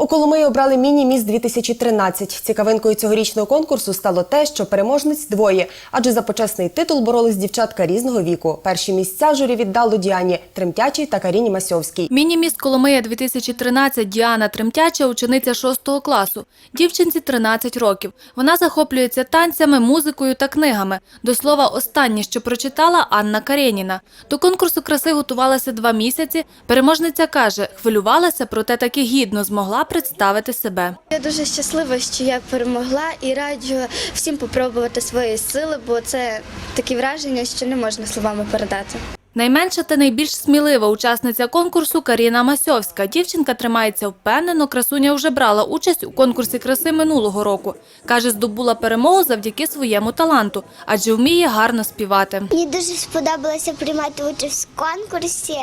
У Коломиї обрали міні-міс 2013. Цікавинкою цьогорічного конкурсу стало те, що переможниць двоє, адже за почесний титул боролись дівчатка різного віку. Перші місця журі віддало Діані Тремтячій та Каріні Масьовській. Міні-міст Коломия 2013 Діана Тремтяча, учениця 6 класу. Дівчинці 13 років. Вона захоплюється танцями, музикою та книгами. До слова, останнє, що прочитала Анна Кареніна. До конкурсу краси готувалася два місяці. Переможниця каже, хвилювалася, проте таки гідно змогла представити себе. Я дуже щаслива, що я перемогла і раджу всім попробувати свої сили, бо це такі враження, що не можна словами передати. Найменша та найбільш смілива учасниця конкурсу Каріна Масьовська. Дівчинка тримається впевнено. Красуня вже брала участь у конкурсі краси минулого року. Каже, здобула перемогу завдяки своєму таланту, адже вміє гарно співати. Мені дуже сподобалося приймати участь в конкурсі.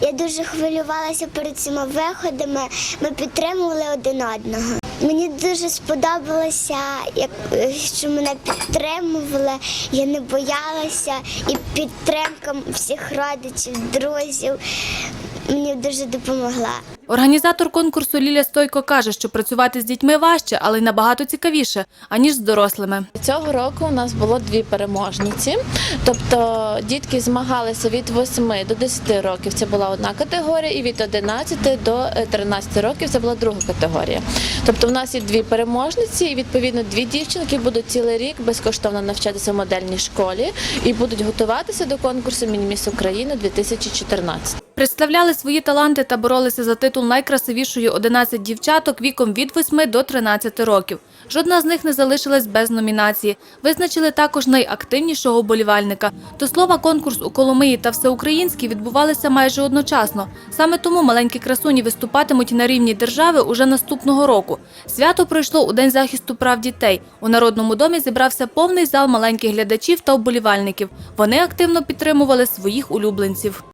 Я дуже хвилювалася перед цими виходами. Ми підтримували один одного. Мені дуже сподобалося, як що мене підтримували. Я не боялася, і підтримка всіх родичів, друзів мені дуже допомогла. Організатор конкурсу Ліля Стойко каже, що працювати з дітьми важче, але й набагато цікавіше, аніж з дорослими. Цього року у нас було дві переможниці. Тобто дітки змагалися від 8 до 10 років. Це була одна категорія, і від 11 до 13 років це була друга категорія. Тобто, в нас є дві переможниці, і відповідно дві дівчинки будуть цілий рік безкоштовно навчатися в модельній школі і будуть готуватися до конкурсу Мініміс України 2014. Представляли свої таланти та боролися за титул найкрасивішої 11 дівчаток віком від 8 до 13 років. Жодна з них не залишилась без номінації. Визначили також найактивнішого болівальника. До слова, конкурс у Коломиї та всеукраїнський відбувалися майже одночасно. Саме тому маленькі красуні виступатимуть на рівні держави уже наступного року. Свято пройшло у День захисту прав дітей. У Народному домі зібрався повний зал маленьких глядачів та вболівальників. Вони активно підтримували своїх улюбленців.